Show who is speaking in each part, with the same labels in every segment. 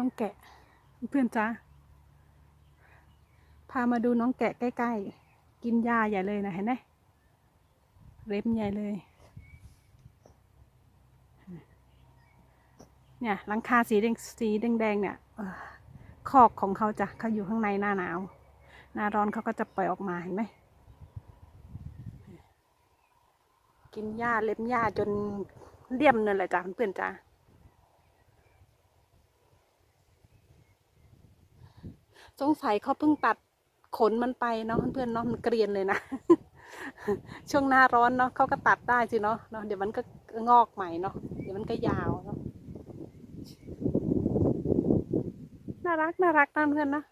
Speaker 1: น้องแกะ เพื่อนจ้าพามาดูน้องแกะใกล้ๆ กินหญ้าใหญ่เลยนะเห็นไหมเล็บใหญ่เลย เนี่ยหลังคาสีแดงสีแดงๆเนี่ยออคอกของเขาจ้ะเขาอยู่ข้างในหน้าหนาว หน้าร้อนเขาก็จะปล่อยออกมาเห็นไหมกินหญ้าเล็บหญ้าจนเลี่ยมนั่นแหละจ้ะเพื่อนจ้า สงสัยเขาเพิ่งตัดขนมันไปเนาะเพื่อนๆเนาะมันเกรียนเลยนะ ช่วงหน้าร้อนเนาะเขาก็ตัดได้สิเนาะเนาะเดี๋ยวมันก็งอกใหม่เนาะเดี๋ยวมันก็ยาวเนาะน่ารักน่ารักนะเพื่อนนะ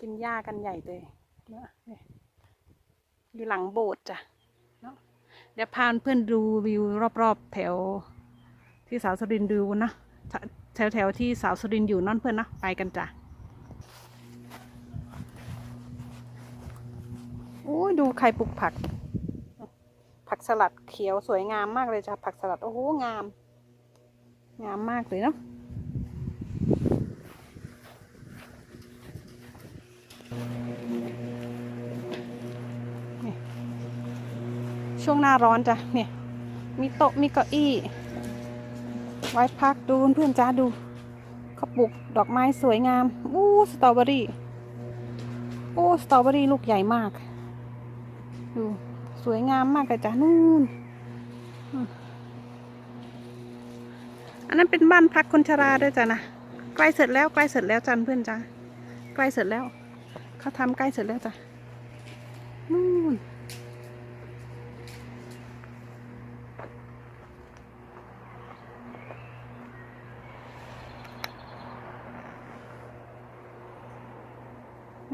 Speaker 1: กินหญ้ากันใหญ่เลยเนาะอยู่หลังโบสถ์จ้ะเนาะเดี๋ยวพาเพื่อนดูวิวรอบๆแถวที่สาวสรินดูนะ แถวแถวๆที่สาวสุรินอยู่นั่นเพื่อนนะไปกันจ้ะโอ้ยดูใครปลูกผัก ผักสลัดเขียวสวยงามมากเลยจ้ะผักสลัดโอ้โหงาม งามมากเลยเนาะช่วงหน้าร้อนจ้ะเนี่ยมีโต๊ะมีเก้าอี้ ไว้พักดูเพื่อนจ้าดูเขาปลูกดอกไม้สวยงามอู้สตรอเบอรี่โอ้สตรอเบอรี่ลูกใหญ่มากดูสวยงามมากเลยจ้ะนู่นอันนั้นเป็นบ้านพักคนชราด้วยจ้ะนะใกล้เสร็จแล้วใกล้เสร็จแล้วจันเพื่อนจ้าใกล้เสร็จแล้วเขาทำใกล้เสร็จแล้วจ้ะนู่น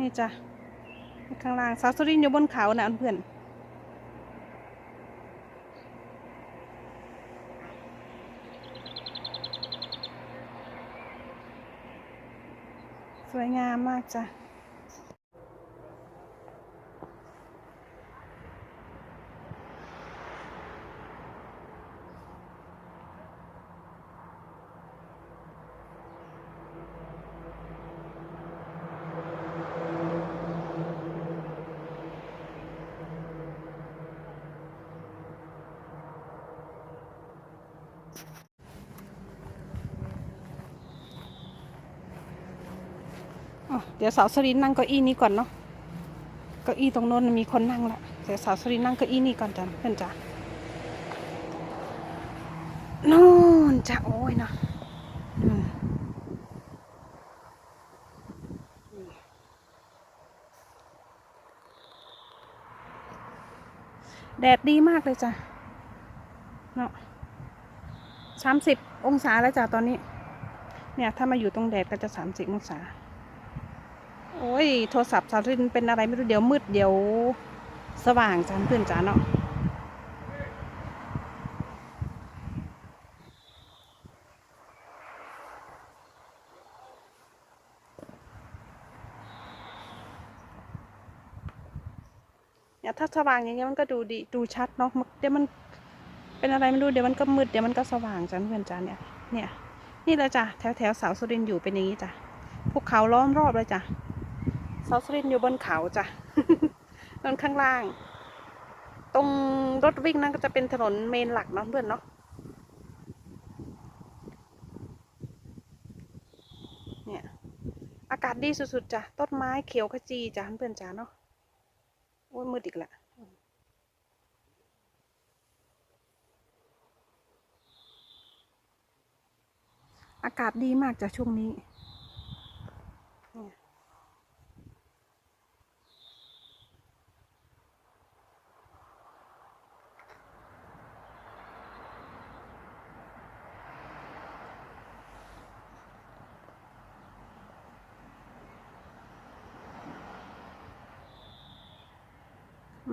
Speaker 1: นี่จ้ะข้างล่างสาวสรินอยู่บนเขานะเพื่อนสวยงามมากจ้ะ เดี๋ยวสาวสรินนั่งเก้าอี้นี้ก่อนเนาะเก้าอี้ตรงโน้นมีคนนั่งละเดี๋ยวสาวสรินนั่งเก้าอี้นี้ก่อนจ้ะเพื่อนจ้ะนู่นจ้ะโอ้ยเนาะแดดดีมากเลยจ้ะเนาะสามสิบองศาแล้วจ้ะตอนนี้ เนี่ยถ้ามาอยู่ตรงแดดก็จะสามสิบองศา โอ้ย โทรศัพท์สารินเป็นอะไรไม่รู้เดี๋ยวมืดเดี๋ยว สว่างจานเพื่อนจ้าเนาะเนี่ยถ้าสว่างอย่างเงี้ยมันก็ดูดีดูชัดเนาะมันเดี๋ยวมันเป็นอะไรไม่รู้เดี๋ยวมันก็มืดเดี๋ยวมันก็สว่างจานเพื่อนจ้าเนี่ยเนี่ยนี่เลยจ้ะแถวแถวเสาสุรินอยู่เป็นอย่างนี้จ้ะภูเขาล้อมรอบเลยจ้ะ เสาสลินอยู่บนเขาจ้ะตรงข้างล่าง ตรงรถวิ่งนั่นก็จะเป็นถนนเมนหลักเนาะเพื่อนเนาะเนี่ยอากาศดีสุดๆจ้ะต้นไม้เขียวขจีจ้ะเพื่อนจ้ะเนาะโอ้ยมืดอีกละอากาศดีมากจ้ะช่วงนี้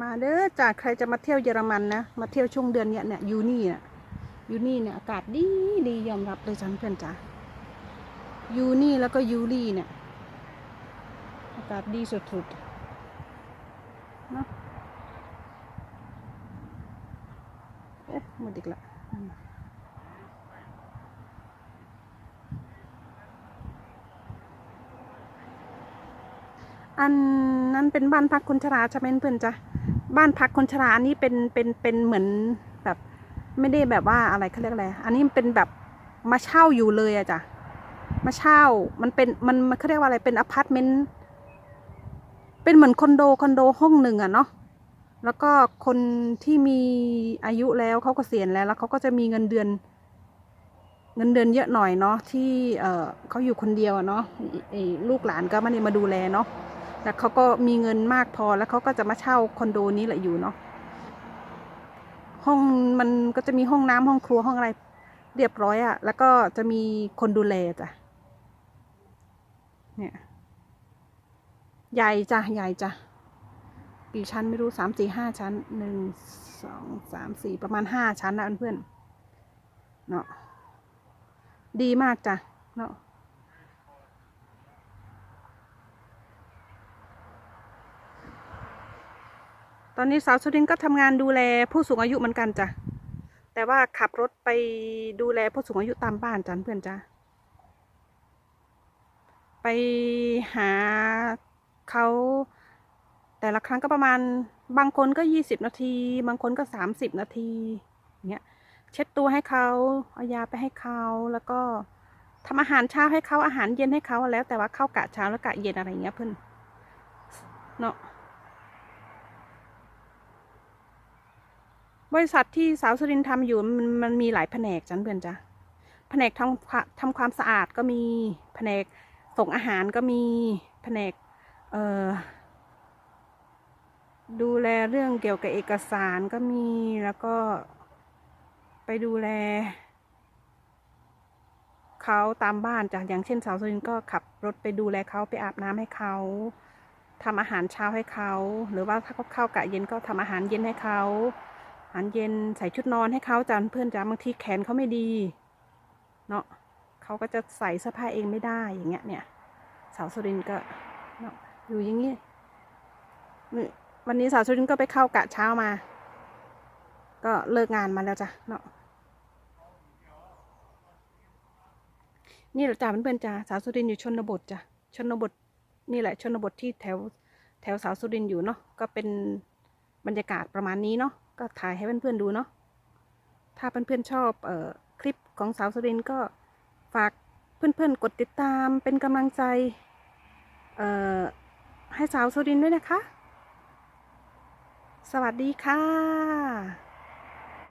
Speaker 1: มาเด้อจากใครจะมาเที่ยวเยอรมันนะ มาเที่ยวช่วงเดือนเนี้ยเนี่ยยูนี่เนี่ยยูนี่เนี่ยอากาศดีดียอมรับเลยจ้าเพื่อนจ้ายูนี่แล้วก็ยูรี่เนี่ยอากาศดีสุดๆนะเอ๊ะหมดอีกละ อันนั้นเป็นบ้านพักคนชราใช่ไหมเพื่อนจ๊ะบ้านพักคนชราอันนี้เป็นเป็นเป็นเหมือนแบบไม่ได้แบบว่าอะไรเขาเรียกอะไรอันนี้มันเป็นแบบมาเช่าอยู่เลยอะจ้ะมาเช่ามันเป็นมันมันเขาเรียกว่าอะไรเป็นอพาร์ตเมนต์เป็นเหมือนคอนโดคอนโดห้องหนึ่งอะเนาะแล้วก็คนที่มีอายุแล้วเขาก็เกษียณแล้วแล้วเขาก็จะมีเงินเดือน เงินเดือนเยอะหน่อยเนาะที่เออเขาอยู่คนเดียวเนาะลูกหลานก็ไม่ได้มาดูแลเนาะ แต่เขาก็มีเงินมากพอแล้วเขาก็จะมาเช่าคอนโดนี้แหละอยู่เนาะห้องมันก็จะมีห้องน้ำห้องครัวห้องอะไร เรียบร้อยอะแล้วก็จะมีคนดูแลจ้ะเนี่ยใหญ่จ้ะใหญ่จ้ะกี่ชั้นไม่รู้สามสี่ห้าชั้นหนึ่งสองสามสี่ประมาณห้าชั้นนะเพื่อนเนาะดีมากจ้ะเนาะ ตอนนี้สาวสุรินก็ทำงานดูแลผู้สูงอายุเหมือนกันจ้ะ แต่ว่าขับรถไปดูแลผู้สูงอายุตามบ้านจ้ะเพื่อนจ้ะ ไปหาเขาแต่ละครั้งก็ประมาณบางคนก็ยี่สิบนาที บางคนก็สามสิบนาทีอย่างเงี้ยเช็ดตัวให้เขาเอายาไปให้เขาแล้วก็ทำอาหารเช้าให้เขาอาหารเย็นให้เขาแล้วแต่ว่าเข้ากะเช้าแล้วกะเย็นอะไรอย่างเงี้ยเพื่อนเนาะ บริษัทที่สาวสุรินทำอยู่มันมันมีหลายแผนกจันเพื่อนจ้ะแผนกทำความทำความสะอาดก็มีแผนกส่งอาหารก็มีแผนกเอ่อดูแลเรื่องเกี่ยวกับเอกสารก็มีแล้วก็ไปดูแลเขาตามบ้านจ้ะอย่างเช่นสาวสุรินก็ขับรถไปดูแลเขาไปอาบน้ำให้เขาทำอาหารเช้าให้เขา หรือว่าถ้าเขาเข้ากะเย็นก็ทำอาหารเย็นให้เขา หารเย็นใส่ชุดนอนให้เขาจ้ะเพื่อนจ้ะบางทีแขนเขาไม่ดีเนาะเขาก็จะใส่เสื้อผ้าเองไม่ได้อย่างเงี้ยเนี่ยสาวสุรินก็เนาะอยู่อย่างงี้วันนี้สาวสุรินก็ไปเข้ากะเช้ามา ก็เลิกงานมาแล้วจ้ะเนาะนี่แหละจ้าเพื่อนๆจ้าสาวสุรินอยู่ชนบทจ้ะชนบทนี่แหละชนบทที่แถวแถวสาวสุรินอยู่เนาะก็เป็นบรรยากาศประมาณนี้เนาะ ก็ถ่ายให้เพื่อนๆดูเนาะ ถ้าเพื่อนๆชอบเออคลิปของสาวสุรินก็ฝากเพื่อนๆกดติดตามเป็นกำลังใจเออให้สาวสุรินด้วยนะคะ สวัสดีค่ะ